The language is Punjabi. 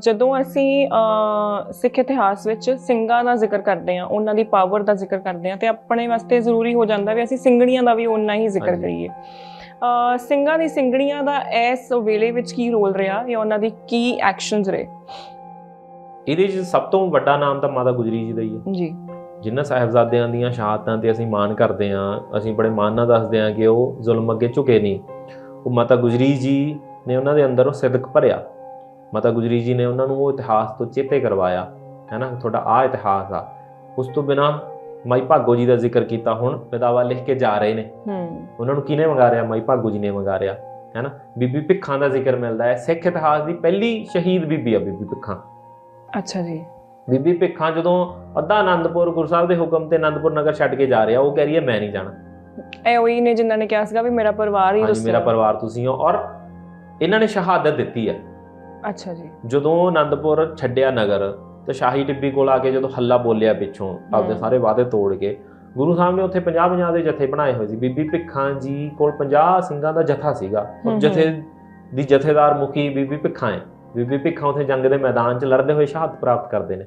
ਜਦੋਂ ਅਸੀਂ ਸਿੱਖ ਇਤਿਹਾਸ ਵਿੱਚ ਸਿੰਘਾਂ ਦਾ ਜ਼ਿਕਰ ਕਰਦੇ ਹਾਂ ਉਹਨਾਂ ਦੀ ਪਾਵਰ ਦਾ ਜ਼ਿਕਰ ਕਰਦੇ ਹਾਂ ਤੇ ਆਪਣੇ ਵਾਸਤੇ ਜ਼ਰੂਰੀ ਹੋ ਜਾਂਦਾ ਵੀ ਅਸੀਂ ਸਿੰਘਣੀਆਂ ਦਾ ਵੀ ਓਨਾ ਹੀ ਜ਼ਿਕਰ। ਕਰੀਏ। ਸਿੰਘਾਂ ਦੀ ਸਿੰਘਣੀਆਂ ਦਾ ਇਸ ਵੇਲੇ ਵਿੱਚ ਕੀ ਰੋਲ ਰਿਹਾ ਜਾਂ ਉਹਨਾਂ ਦੀ ਕੀ ਐਕਸ਼ਨਸ ਰਹੇ? ਇਹਦੇ 'ਚ ਸਭ ਤੋਂ ਵੱਡਾ ਨਾਮ ਤਾਂ ਮਾਤਾ ਗੁਜਰੀ ਜੀ ਦਾ ਹੀ ਹੈ। ਜੀ। ਜਿਨ੍ਹਾਂ ਸਾਹਿਬਜ਼ਾਦਿਆਂ ਦੀਆਂ ਸ਼ਹਾਦਤਾਂ ਤੇ ਅਸੀਂ ਮਾਣ ਕਰਦੇ ਹਾਂ ਅਸੀਂ ਬੜੇ ਮਾਣ ਨਾਲ ਦੱਸਦੇ ਹਾਂ ਕਿ ਉਹ ਜ਼ੁਲਮ ਅੱਗੇ ਝੁਕੇ ਨਹੀਂ। ਉਹ ਮਾਤਾ ਗੁਜਰੀ ਜੀ ਨੇ ਉਹਨਾਂ ਦੇ ਅੰਦਰ ਉਹ ਸਿਦਕ ਭਰਿਆ। ਮਾਤਾ ਗੁਜਰੀ ਜੀ ਨੇ ਉਹਨਾਂ ਨੂੰ ਉਹ ਇਤਿਹਾਸ ਤੋਂ ਚੇਤੇ ਕਰਵਾਇਆ ਹੈ ਨਾ? ਤੁਹਾਡਾ ਆ ਇਤਿਹਾਸ ਆ। ਉਸ ਤੋਂ ਬਿਨਾ ਮਾਈ ਭਾਗੋ ਜੀ ਦਾ ਜ਼ਿਕਰ ਕੀਤਾ ਹੁਣ ਵਿਦਾਵਾ ਲਿਖ ਕੇ ਜਾ ਰਹੇ ਨੇ। ਹੂੰ। ਉਹਨਾਂ ਨੂੰ ਕਿਹਨੇ ਮੰਗਾ ਰਿਹਾ ਮਾਈ ਭਾਗੋ ਜੀ ਨੇ ਮੰਗਾ ਰਿਹਾ ਹੈ ਨਾ? ਬੀਬੀ ਭਿੱਖਾਂ ਦਾ ਜ਼ਿਕਰ ਮਿਲਦਾ ਹੈ। ਸਿੱਖ ਇਤਿਹਾਸ ਦੀ ਪਹਿਲੀ ਸ਼ਹੀਦ ਬੀਬੀ ਆ ਬੀਬੀ ਭਿੱਖਾਂ। ਅੱਛਾ ਜੀ। ਬੀਬੀ ਭਿੱਖਾਂ ਜਦੋਂ ਅੱਧਾ ਆਨੰਦਪੁਰ ਗੁਰੂ ਸਾਹਿਬ ਦੇ ਹੁਕਮ ਤੇ ਆਨੰਦਪੁਰ ਨਗਰ ਛੱਡ ਕੇ ਜਾ ਰਿਹਾ ਉਹ ਕਹਿ ਰਹੀ ਹੈ ਮੈਂ ਨਹੀਂ ਜਾਣਾ। ਇਹ ਉਹੀ ਨੇ ਜਿਨ੍ਹਾਂ ਨੇ ਕਿਹਾ ਸੀਗਾ ਵੀ ਮੇਰਾ ਪਰਿਵਾਰ ਹੀ ਰੁੱਸਿਆ ਮੇਰਾ ਪਰਿਵਾਰ ਤੁਸੀਂ ਹੋ। ਔਰ ਇਹਨਾਂ ਨੇ ਸ਼ਹਾਦਤ ਦਿੱਤੀ ਹੈ। ਅੱਛਾ ਜੀ। ਜਦੋਂ ਆਨੰਦਪੁਰ ਛੱਡਿਆ ਨਗਰ ਤੇ ਸ਼ਾਹੀ ਟਿੱਬੀ ਕੋਲ ਆ ਕੇ ਜਦੋਂ ਹੱਲਾ ਬੋਲਿਆ ਪਿੱਛੋਂ ਆਪਦੇ। ਸਾਰੇ ਵਾਅਦੇ ਤੋੜ ਕੇ ਗੁਰੂ ਸਾਹਿਬ ਨੇ ਉੱਥੇ 50 50 ਦੇ ਜਥੇ ਬਣਾਏ ਹੋਏ ਸੀ। ਬੀਬੀ ਭਿੱਖਾਂ ਜੀ ਕੋਲ 50 ਸਿੰਘਾਂ ਦਾ ਜਥਾ ਸੀਗਾ। ਹਮ। ਜਥੇ ਦੀ ਜਥੇਦਾਰ ਮੁਖੀ ਬੀਬੀ ਭਿੱਖਾਂ ਹੈ। ਬੀਬੀ ਭਿੱਖਾਂ ਉੱਥੇ ਜੰਗ ਦੇ ਮੈਦਾਨ 'ਚ ਲੜਦੇ ਹੋਏ ਸ਼ਹਾਦਤ ਪ੍ਰਾਪਤ ਕਰਦੇ ਨੇ।